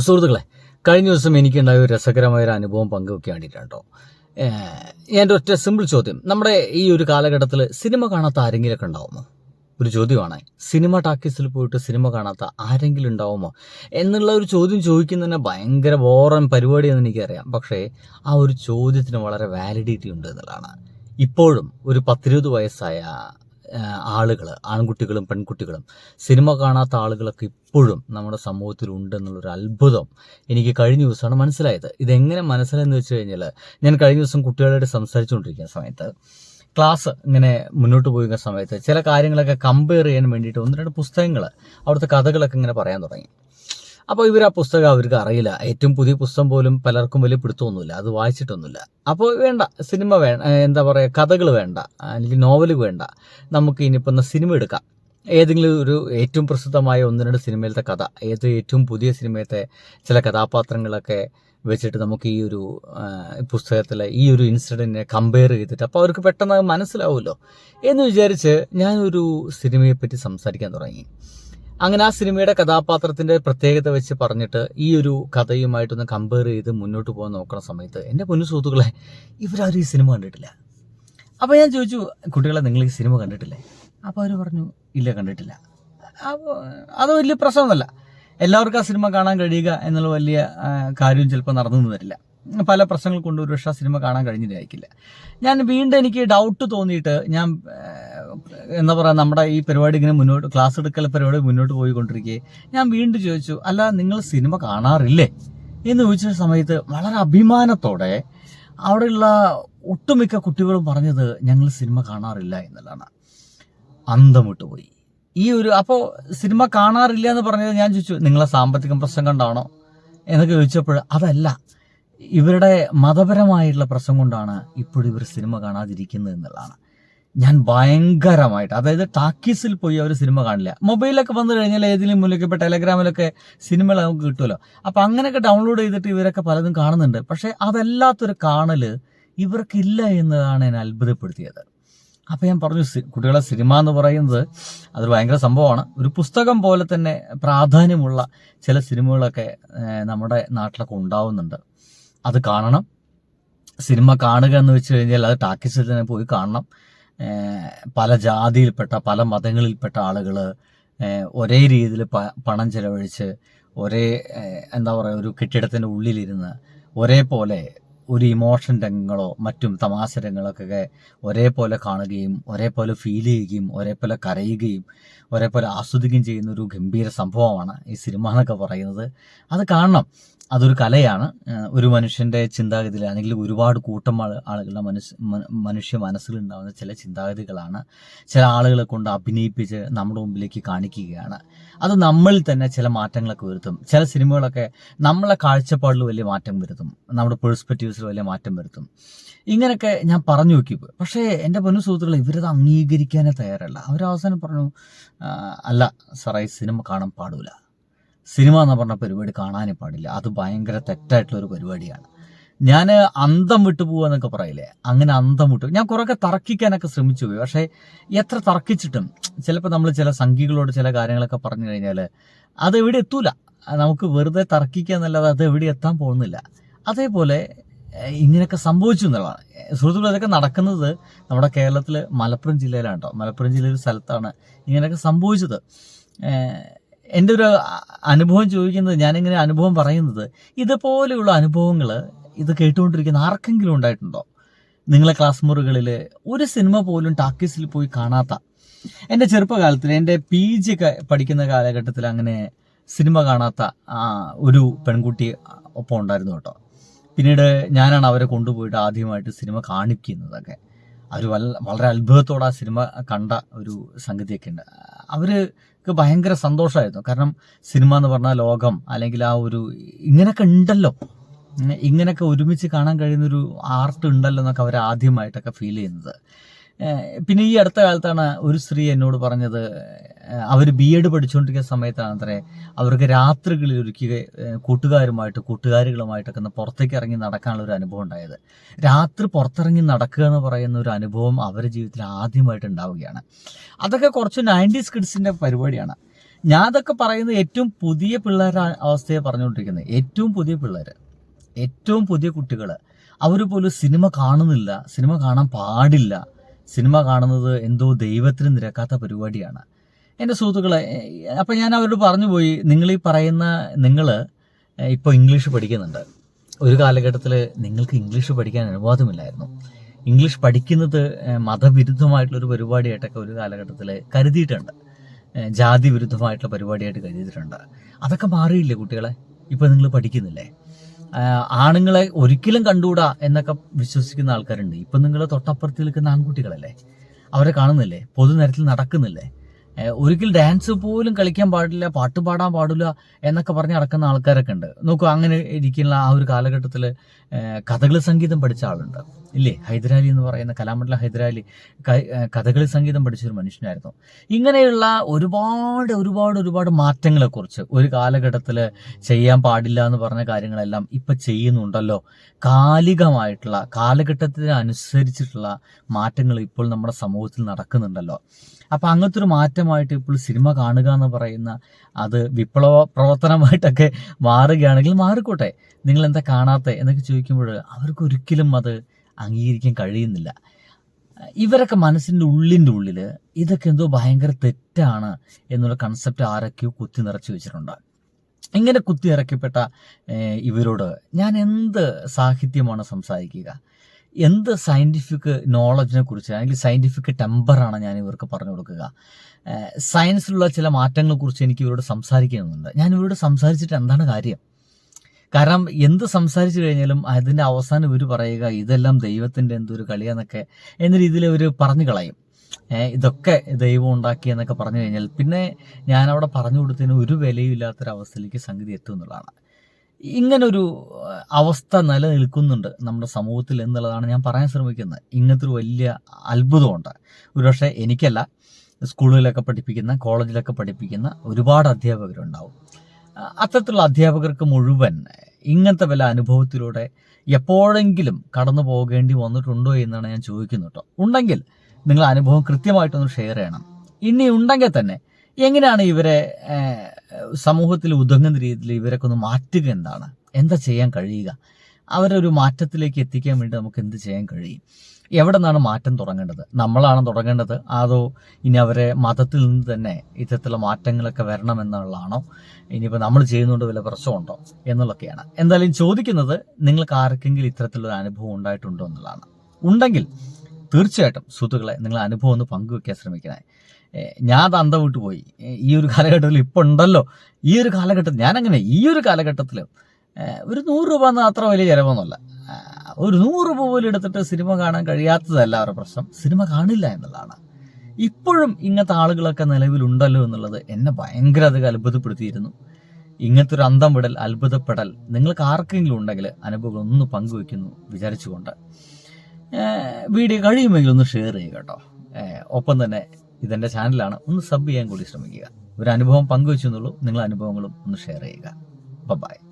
സുഹൃത്തുക്കളെ കഴിഞ്ഞ ദിവസം എനിക്കുണ്ടായ ഒരു രസകരമായ ഒരു അനുഭവം പങ്കുവെക്കാൻ വേണ്ടിയിട്ടാണ് കേട്ടോ എന്റെ ഒറ്റ സിമ്പിൾ ചോദ്യം. നമ്മുടെ ഈ ഒരു കാലഘട്ടത്തിൽ സിനിമ കാണാത്ത ആരെങ്കിലുമൊക്കെ ഉണ്ടാവുമോ? ഒരു ചോദ്യമാണ്. സിനിമ ടാക്കീസിൽ പോയിട്ട് സിനിമ കാണാത്ത ആരെങ്കിലും ഉണ്ടാവുമോ? എന്നുള്ള ഒരു ചോദ്യം ചോദിക്കുന്നതന്നെ ഭയങ്കര ബോറൻ പരിപാടിയെന്ന് എനിക്കറിയാം. പക്ഷേ ആ ഒരു ചോദ്യത്തിന് വളരെ വാലിഡിറ്റി ഉണ്ട് എന്നുള്ളതാണ്. ഇപ്പോഴും ഒരു പത്തിരുപത് വയസ്സായ ആളുകൾ ആൺകുട്ടികളും പെൺകുട്ടികളും. സിനിമ കാണാത്ത ആളുകളൊക്കെ ഇപ്പോഴും നമ്മുടെ സമൂഹത്തിൽ ഉണ്ടെന്നുള്ളൊരു അത്ഭുതം എനിക്ക് കഴിഞ്ഞ ദിവസമാണ് മനസ്സിലായത്. ഇതെങ്ങനെ മനസ്സിലായെന്ന് വെച്ച് കഴിഞ്ഞാൽ ഞാൻ കഴിഞ്ഞ ദിവസം കുട്ടികളോട് സംസാരിച്ചുകൊണ്ടിരിക്കുന്ന സമയത്ത് ക്ലാസ് ഇങ്ങനെ മുന്നോട്ട് പോയിരുന്ന സമയത്ത് ചില കാര്യങ്ങളൊക്കെ കമ്പയർ ചെയ്യാൻ വേണ്ടിയിട്ട് ഒന്ന് രണ്ട് പുസ്തകങ്ങൾ അവിടുത്തെ കഥകളൊക്കെ ഇങ്ങനെ പറയാൻ തുടങ്ങി. അപ്പോൾ ഇവർ ആ പുസ്തകം അവർക്ക് അറിയില്ല. ഏറ്റവും പുതിയ പുസ്തകം പോലും പലർക്കും വലിയ പിടുത്തമൊന്നുമില്ല. അത് വായിച്ചിട്ടൊന്നുമില്ല. അപ്പോൾ വേണ്ട. സിനിമ വേണ്ട. എന്താ പറയുക കഥകൾ വേണ്ട. അല്ലെങ്കിൽ നോവൽ വേണ്ട. നമുക്ക് ഇനിയിപ്പോൾ സിനിമ എടുക്കാം. ഏതെങ്കിലും ഒരു ഏറ്റവും പ്രസിദ്ധമായ ഒന്ന് രണ്ട് സിനിമയിലത്തെ കഥ. ഏത് ഏറ്റവും പുതിയ സിനിമയത്തെ ചില കഥാപാത്രങ്ങളൊക്കെ വെച്ചിട്ട് നമുക്ക് ഈ ഒരു പുസ്തകത്തിലെ ഈ ഒരു ഇൻസിഡന്റിനെ കമ്പയർ ചെയ്തിട്ട് അപ്പോൾ അവർക്ക് പെട്ടെന്ന് മനസ്സിലാവുമല്ലോ എന്ന് വിചാരിച്ച് ഞാനൊരു സിനിമയെപ്പറ്റി സംസാരിക്കാൻ തുടങ്ങി. അങ്ങനെ ആ സിനിമയുടെ കഥാപാത്രത്തിന്റെ പ്രത്യേകത വെച്ച് പറഞ്ഞിട്ട് ഈ ഒരു കഥയുമായിട്ടൊന്ന് കമ്പയർ ചെയ്ത് മുന്നോട്ട് പോകാൻ നോക്കുന്ന സമയത്ത് എന്റെ പൊന്നു സുഹൃത്തുക്കളെ ഇവരാരും ഈ സിനിമ കണ്ടിട്ടില്ല. അപ്പോൾ ഞാൻ ചോദിച്ചു കുട്ടികളെ നിങ്ങൾ ഈ സിനിമ കണ്ടിട്ടില്ലേ? അപ്പോൾ അവർ പറഞ്ഞു ഇല്ല കണ്ടിട്ടില്ല. അപ്പോൾ അത് വലിയ പ്രശ്നമൊന്നുമല്ല. എല്ലാവർക്കും ആ സിനിമ കാണാൻ കഴിയുക എന്നുള്ള വലിയ കാര്യം ചിലപ്പോൾ നടന്നു വരില്ല. പല പ്രശ്നങ്ങൾ കൊണ്ട് ഒരു പക്ഷേ സിനിമ കാണാൻ കഴിഞ്ഞിട്ടായിരിക്കില്ല. ഞാൻ വീണ്ടും എനിക്ക് ഡൗട്ട് തോന്നിയിട്ട് ഞാൻ എന്താ പറയുക നമ്മുടെ ഈ പരിപാടി ഇങ്ങനെ മുന്നോട്ട് ക്ലാസ് എടുക്കൽ പരിപാടി മുന്നോട്ട് പോയിക്കൊണ്ടിരിക്കെ. ഞാൻ വീണ്ടും ചോദിച്ചു അല്ല നിങ്ങൾ സിനിമ കാണാറില്ലേ? എന്ന് ചോദിച്ച സമയത്ത് വളരെ അഭിമാനത്തോടെ അവിടെയുള്ള ഒട്ടുമിക്ക കുട്ടികളും പറഞ്ഞത് ഞങ്ങൾ സിനിമ കാണാറില്ല എന്നുള്ളതാണ്. അന്തമിട്ട് പോയി. ഈ ഒരു അപ്പോൾ സിനിമ കാണാറില്ല എന്ന് പറഞ്ഞത് ഞാൻ ചോദിച്ചു നിങ്ങളെ സാമ്പത്തിക പ്രശ്നം കൊണ്ടാണോ? എന്നൊക്കെ ചോദിച്ചപ്പോൾ അതല്ല. ഇവരുടെ മതപരമായിട്ടുള്ള പ്രശ്നം കൊണ്ടാണ് ഇപ്പോഴും ഇവർ സിനിമ കാണാതിരിക്കുന്നത് എന്നുള്ളതാണ്. ഞാൻ ഭയങ്കരമായിട്ട് അതായത് ടാക്കീസിൽ പോയി അവർ സിനിമ കാണില്ല. മൊബൈലൊക്കെ വന്നു കഴിഞ്ഞാൽ ഏതെങ്കിലും മൂലൊക്കെ ഇപ്പോൾ ടെലഗ്രാമിലൊക്കെ സിനിമകൾ നമുക്ക് കിട്ടുമല്ലോ. അപ്പം അങ്ങനെയൊക്കെ ഡൗൺലോഡ് ചെയ്തിട്ട് ഇവരൊക്കെ പലതും കാണുന്നുണ്ട്. പക്ഷേ അതല്ലാത്തൊരു കാണൽ ഇവർക്കില്ല എന്നതാണ് എന്നെ അത്ഭുതപ്പെടുത്തിയത്. അപ്പോൾ ഞാൻ പറഞ്ഞു കുട്ടികളെ സിനിമ എന്ന് പറയുന്നത് അതൊരു ഭയങ്കര സംഭവമാണ്. ഒരു പുസ്തകം പോലെ തന്നെ പ്രാധാന്യമുള്ള ചില സിനിമകളൊക്കെ നമ്മുടെ നാട്ടിലൊക്കെ ഉണ്ടാവുന്നുണ്ട്. അത് കാണണം. സിനിമ കാണുക എന്ന് വെച്ച് കഴിഞ്ഞാൽ അത് ടാക്കീസിൽ തന്നെ പോയി കാണണം. പല ജാതിയിൽപ്പെട്ട പല മതങ്ങളിൽപ്പെട്ട ആളുകൾ ഒരേ രീതിയിൽ പണം ചെലവഴിച്ച് ഒരേ എന്താ പറയുക ഒരു കെട്ടിടത്തിന്റെ ഉള്ളിലിരുന്ന് ഒരേപോലെ ഒരു ഇമോഷൻ രംഗങ്ങളോ മറ്റും തമാശ രംഗങ്ങളൊക്കെ ഒരേപോലെ കാണുകയും ഒരേപോലെ ഫീൽ ചെയ്യുകയും ഒരേപോലെ കരയുകയും ഒരേപോലെ ആസ്വദിക്കുകയും ചെയ്യുന്ന ഒരു ഗംഭീര സംഭവമാണ് ഈ സിനിമ എന്നൊക്കെ പറയുന്നത്. അത് കാണണം. അതൊരു കലയാണ്. ഒരു മനുഷ്യന്റെ ചിന്താഗതി അല്ലെങ്കിൽ ഒരുപാട് കൂട്ടം ആളുകളുടെ മനുഷ്യ മനുഷ്യ മനസ്സിലുണ്ടാകുന്ന ചില ചിന്താഗതികളാണ് ചില ആളുകളെ കൊണ്ട് അഭിനയിപ്പിച്ച് നമ്മുടെ മുമ്പിലേക്ക് കാണിക്കുകയാണ്. അത് നമ്മളിൽ തന്നെ ചില മാറ്റങ്ങളൊക്കെ വരുത്തും. ചില സിനിമകളൊക്കെ നമ്മളെ കാഴ്ചപ്പാടിൽ വലിയ മാറ്റം വരുത്തും. നമ്മുടെ പെർസ്പെക്റ്റീവ്സിൽ വലിയ മാറ്റം വരുത്തും. ഇങ്ങനെയൊക്കെ ഞാൻ പറഞ്ഞു നോക്കി പക്ഷേ എന്റെ പൊന്നു സുഹൃത്തുക്കൾ ഇവരത് അംഗീകരിക്കാനേ തയ്യാറല്ല. അവരവസാനം പറഞ്ഞു അല്ല സാറേ സിനിമ കാണാൻ പാടില്ല സിനിമ എന്ന് പറഞ്ഞ പരിപാടി കാണാനേ പാടില്ല. അത് ഭയങ്കര തെറ്റായിട്ടുള്ള ഒരു പരിപാടിയാണ്. ഞാൻ അന്തം വിട്ടു പോവാന്നൊക്കെ പറയില്ലേ? അങ്ങനെ അന്തം വിട്ടു. ഞാൻ കുറേയൊക്കെ തർക്കിക്കാനൊക്കെ ശ്രമിച്ചു പോയി. പക്ഷേ എത്ര തർക്കിച്ചിട്ടും ചിലപ്പോൾ നമ്മൾ ചില സംഖ്യകളോട് ചില കാര്യങ്ങളൊക്കെ പറഞ്ഞു കഴിഞ്ഞാൽ അത് എവിടെ എത്തൂല. നമുക്ക് വെറുതെ തർക്കിക്കുക എന്നല്ലാതെ അത് എവിടെ എത്താൻ പോകുന്നില്ല. അതേപോലെ ഇങ്ങനെയൊക്കെ സംഭവിച്ചു എന്നുള്ളതാണ്. സുഹൃത്തുക്കൾ ഇതൊക്കെ നടക്കുന്നത് നമ്മുടെ കേരളത്തിൽ മലപ്പുറം ജില്ലയിലാണ് കേട്ടോ മലപ്പുറം ജില്ലയിൽ സ്ഥലത്താണ് ഇങ്ങനെയൊക്കെ സംഭവിച്ചത്. എന്റെ ഒരു അനുഭവം ചോദിക്കുന്നത് ഞാനിങ്ങനെ അനുഭവം പറയുന്നത് ഇതുപോലെയുള്ള അനുഭവങ്ങൾ ഇത് കേട്ടുകൊണ്ടിരിക്കുന്ന ആർക്കെങ്കിലും ഉണ്ടായിട്ടുണ്ടോ? നിങ്ങളെ ക്ലാസ് മുറികളിൽ ഒരു സിനിമ പോലും ടാക്കീസിൽ പോയി കാണാത്ത. എന്റെ ചെറുപ്പകാലത്തിൽ എന്റെ പി ജി ഒക്കെ പഠിക്കുന്ന കാലഘട്ടത്തിൽ അങ്ങനെ സിനിമ കാണാത്ത ഒരു പെൺകുട്ടി ഒപ്പം ഉണ്ടായിരുന്നു കേട്ടോ. പിന്നീട് ഞാനാണ് അവരെ കൊണ്ടുപോയിട്ട് ആദ്യമായിട്ട് സിനിമ കാണിക്കുന്നതൊക്കെ. അവർ വളരെ അത്ഭുതത്തോടെ ആ സിനിമ കണ്ട ഒരു സംഗതിയൊക്കെ ഉണ്ട്. അവർ ഭയങ്കര സന്തോഷമായിരുന്നു. കാരണം സിനിമ എന്ന് പറഞ്ഞാൽ ലോകം അല്ലെങ്കിൽ ആ ഒരു ഇങ്ങനെയൊക്കെ ഉണ്ടല്ലോ. ഇങ്ങനെയൊക്കെ ഒരുമിച്ച് കാണാൻ കഴിയുന്നൊരു ആർട്ട് ഉണ്ടല്ലോ എന്നൊക്കെ അവർ ആദ്യമായിട്ടൊക്കെ ഫീൽ ചെയ്യുന്നത്. പിന്നെ ഈ അടുത്ത കാലത്താണ് ഒരു സ്ത്രീ എന്നോട് പറഞ്ഞത് അവർ ബി എഡ് പഠിച്ചുകൊണ്ടിരിക്കുന്ന സമയത്താണ് അവർക്ക് രാത്രികളിൽ ഒരുക്കുക കൂട്ടുകാരുമായിട്ട് കൂട്ടുകാരികളുമായിട്ടൊക്കെ ഒന്ന് പുറത്തേക്ക് ഇറങ്ങി നടക്കാനുള്ള ഒരു അനുഭവം ഉണ്ടായത്. രാത്രി പുറത്തിറങ്ങി നടക്കുക എന്ന് പറയുന്ന ഒരു അനുഭവം അവരുടെ ജീവിതത്തിൽ ആദ്യമായിട്ട് ഉണ്ടാവുകയാണ്. അതൊക്കെ കുറച്ച് നയന്റീസ് കിഡ്സിന്റെ പരിപാടിയാണ്. ഞാൻ അതൊക്കെ പറയുന്നത് ഏറ്റവും പുതിയ പിള്ളേരുടെ അവസ്ഥയെ പറഞ്ഞുകൊണ്ടിരിക്കുന്നത്. ഏറ്റവും പുതിയ പിള്ളേർ ഏറ്റവും പുതിയ കുട്ടികൾ അവർ പോലും സിനിമ കാണുന്നില്ല സിനിമ കാണാൻ പാടില്ല സിനിമ കാണുന്നത് എന്തോ ദൈവത്തിന് നിരക്കാത്ത പരിപാടിയാണ്. എന്റെ സുഹൃത്തുക്കളെ അപ്പം ഞാൻ അവരോട് പറഞ്ഞു പോയി നിങ്ങൾ ഈ പറയുന്ന നിങ്ങൾ ഇപ്പോൾ ഇംഗ്ലീഷ് പഠിക്കുന്നുണ്ട്. ഒരു കാലഘട്ടത്തിൽ നിങ്ങൾക്ക് ഇംഗ്ലീഷ് പഠിക്കാൻ അനുവാദമില്ലായിരുന്നു. ഇംഗ്ലീഷ് പഠിക്കുന്നത് മതവിരുദ്ധമായിട്ടുള്ളൊരു പരിപാടിയായിട്ടൊക്കെ ഒരു കാലഘട്ടത്തിൽ കരുതിയിട്ടുണ്ട്. ജാതി വിരുദ്ധമായിട്ടുള്ള പരിപാടിയായിട്ട് കരുതിയിട്ടുണ്ട്. അതൊക്കെ മാറിയില്ലേ കുട്ടികളെ? ഇപ്പം നിങ്ങൾ പഠിക്കുന്നില്ലേ? ആണുങ്ങളെ ഒരിക്കലും കണ്ടുകൂടാ എന്നൊക്കെ വിശ്വസിക്കുന്ന ആൾക്കാരുണ്ട്. ഇപ്പം നിങ്ങൾ തൊട്ടപ്പുറത്ത് നിൽക്കുന്ന ആൺകുട്ടികളല്ലേ? അവരെ കാണുന്നില്ലേ? പൊതുനിരത്തിൽ നടക്കുന്നില്ലേ? ഒരിക്കൽ ഡാൻസ് പോലും കളിക്കാൻ പാടില്ല പാട്ട് പാടാൻ പാടില്ല എന്നൊക്കെ പറഞ്ഞ് നടക്കുന്ന ആൾക്കാരൊക്കെ ഉണ്ട്. നോക്കൂ അങ്ങനെ ഇരിക്കുന്ന ആ ഒരു കാലഘട്ടത്തിൽ കഥകളി സംഗീതം പഠിച്ച ആളുണ്ട്. ഇല്ലേ? ഹൈദരാലി എന്ന് പറയുന്ന കലാമണ്ഡലം ഹൈദരാലി കഥകളി സംഗീതം പഠിച്ചൊരു മനുഷ്യനായിരുന്നു. ഇങ്ങനെയുള്ള ഒരുപാട് ഒരുപാട് ഒരുപാട് മാറ്റങ്ങളെക്കുറിച്ച് ഒരു കാലഘട്ടത്തിൽ ചെയ്യാൻ പാടില്ല എന്ന് പറഞ്ഞ കാര്യങ്ങളെല്ലാം ഇപ്പം ചെയ്യുന്നുണ്ടല്ലോ. കാലികമായിട്ടുള്ള കാലഘട്ടത്തിന് അനുസരിച്ചിട്ടുള്ള മാറ്റങ്ങൾ ഇപ്പോൾ നമ്മുടെ സമൂഹത്തിൽ നടക്കുന്നുണ്ടല്ലോ. അപ്പം അങ്ങനത്തെ ഒരു മാറ്റമായിട്ട് ഇപ്പോൾ സിനിമ കാണുക എന്ന് പറയുന്ന അത് വിപ്ലവ പ്രവർത്തനമായിട്ടൊക്കെ മാറുകയാണെങ്കിൽ മാറിക്കോട്ടെ. നിങ്ങൾ എന്താ കാണാത്ത എന്നൊക്കെ ചോദിക്കുമ്പോൾ അവർക്ക് ഒരിക്കലും അത് അംഗീകരിക്കാൻ കഴിയുന്നില്ല. ഇവരൊക്കെ മനസ്സിന്റെ ഉള്ളിന്റെ ഉള്ളിൽ ഇതൊക്കെ എന്തോ ഭയങ്കര തെറ്റാണ് എന്നുള്ള കൺസെപ്റ്റ് ആരൊക്കെയോ കുത്തി നിറച്ച് വെച്ചിട്ടുണ്ട്. ഇങ്ങനെ കുത്തി ഇറക്കപ്പെട്ട ഇവരോട് ഞാൻ എന്ത് സാഹിത്യമാണ് സംസാരിക്കുക? എന്ത് സയന്റിഫിക് നോളജിനെ കുറിച്ച് അല്ലെങ്കിൽ സയന്റിഫിക് ടെമ്പറാണ് ഞാൻ ഇവർക്ക് പറഞ്ഞു കൊടുക്കുക. സയൻസിലുള്ള ചില മാറ്റങ്ങളെ കുറിച്ച് എനിക്ക് ഇവരോട് സംസാരിക്കുന്നുണ്ട് ഞാൻ ഇവരോട് സംസാരിച്ചിട്ട് എന്താണ് കാര്യം? കാരണം എന്ത് സംസാരിച്ചു കഴിഞ്ഞാലും അതിന്റെ അവസാനം ഇവർ പറയുക ഇതെല്ലാം ദൈവത്തിന്റെ എന്തൊരു കളിയാന്നൊക്കെ എന്ന രീതിയിൽ അവർ പറഞ്ഞു കളയും. ഇതൊക്കെ ദൈവം ഉണ്ടാക്കി എന്നൊക്കെ പറഞ്ഞു കഴിഞ്ഞാൽ പിന്നെ ഞാൻ അവിടെ പറഞ്ഞു കൊടുത്തതിന് ഒരു വിലയും ഇല്ലാത്തൊരവസ്ഥയിലേക്ക് സംഗതി എത്തും എന്നുള്ളതാണ്. ഇങ്ങനൊരു അവസ്ഥ നിലനിൽക്കുന്നുണ്ട് നമ്മുടെ സമൂഹത്തിൽ എന്നുള്ളതാണ് ഞാൻ പറയാൻ ശ്രമിക്കുന്നത്. ഇങ്ങനത്തെ ഒരു വലിയ അത്ഭുതമുണ്ട്. ഒരുപക്ഷെ എനിക്കല്ല സ്കൂളുകളിലൊക്കെ പഠിപ്പിക്കുന്ന കോളേജിലൊക്കെ പഠിപ്പിക്കുന്ന ഒരുപാട് അധ്യാപകരുണ്ടാവും. അത്തരത്തിലുള്ള അധ്യാപകർക്ക് മുഴുവൻ ഇങ്ങനത്തെ വല്ല അനുഭവത്തിലൂടെ എപ്പോഴെങ്കിലും കടന്നു പോകേണ്ടി വന്നിട്ടുണ്ടോ എന്നാണ് ഞാൻ ചോദിക്കുന്നത് കേട്ടോ. ഉണ്ടെങ്കിൽ നിങ്ങൾ അനുഭവം കൃത്യമായിട്ടൊന്ന് ഷെയർ ചെയ്യണം. ഇനി ഉണ്ടെങ്കിൽ തന്നെ എങ്ങനെയാണ് ഇവരെ സമൂഹത്തിൽ ഉതകുന്ന രീതിയിൽ ഇവരൊക്കെ ഒന്ന് മാറ്റുക എന്താണ്? എന്താ ചെയ്യാൻ കഴിയുക? അവരെ ഒരു മാറ്റത്തിലേക്ക് എത്തിക്കാൻ വേണ്ടി നമുക്ക് എന്ത് ചെയ്യാൻ കഴിയും? എവിടെ നിന്നാണ് മാറ്റം തുടങ്ങേണ്ടത്? നമ്മളാണ് തുടങ്ങേണ്ടത്? അതോ ഇനി അവരെ മതത്തിൽ നിന്ന് തന്നെ ഇത്തരത്തിലുള്ള മാറ്റങ്ങളൊക്കെ വരണമെന്നുള്ളതാണോ? ഇനിയിപ്പോൾ നമ്മൾ ചെയ്യുന്നതുകൊണ്ട് വല്ല പ്രശ്നമുണ്ടോ എന്നുള്ളതൊക്കെയാണ്. എന്തായാലും ചോദിക്കുന്നത് നിങ്ങൾക്ക് ആർക്കെങ്കിലും ഇത്തരത്തിലുള്ള അനുഭവം ഉണ്ടായിട്ടുണ്ടോ എന്നുള്ളതാണ്. ഉണ്ടെങ്കിൽ തീർച്ചയായിട്ടും സുഹൃത്തുക്കളെ നിങ്ങൾ അനുഭവം ഒന്ന് പങ്കുവെക്കാൻ ശ്രമിക്കണേ. ഞാൻ തന്ത വിട്ടു പോയി. ഈ ഒരു കാലഘട്ടത്തിൽ ഇപ്പോൾ ഉണ്ടല്ലോ. ഈ ഒരു കാലഘട്ടത്തിൽ ഞാനങ്ങനെ ഈ ഒരു കാലഘട്ടത്തിൽ ഒരു നൂറ് രൂപ എന്ന് അത്ര വലിയ ചിലവൊന്നുമല്ല. ഒരു നൂറ് രൂപ പോലും എടുത്തിട്ട് സിനിമ കാണാൻ കഴിയാത്തതല്ല അവരുടെ പ്രശ്നം. സിനിമ കാണില്ല എന്നുള്ളതാണ്. ഇപ്പോഴും ഇങ്ങനത്തെ ആളുകളൊക്കെ നിലവിലുണ്ടല്ലോ എന്നുള്ളത് എന്നെ ഭയങ്കര അധികം അത്ഭുതപ്പെടുത്തിയിരുന്നു. ഇങ്ങനത്തെ ഒരു അന്തം വിടൽ അത്ഭുതപ്പെടൽ നിങ്ങൾക്ക് ആർക്കെങ്കിലും ഉണ്ടെങ്കിൽ അനുഭവം ഒന്ന് പങ്കുവെക്കുന്നു വിചാരിച്ചുകൊണ്ട്. വീഡിയോ കഴിയുമെങ്കിൽ ഒന്ന് ഷെയർ ചെയ്യുക കേട്ടോ. ഒപ്പം തന്നെ ഇതെന്റെ ചാനലാണ് ഒന്ന് സബ് ചെയ്യാൻ കൂടി ശ്രമിക്കുക. ഒരു അനുഭവം പങ്കുവെച്ചു എന്നുള്ളൂ നിങ്ങളുടെ അനുഭവങ്ങളും ഒന്ന് ഷെയർ ചെയ്യുക. ബൈ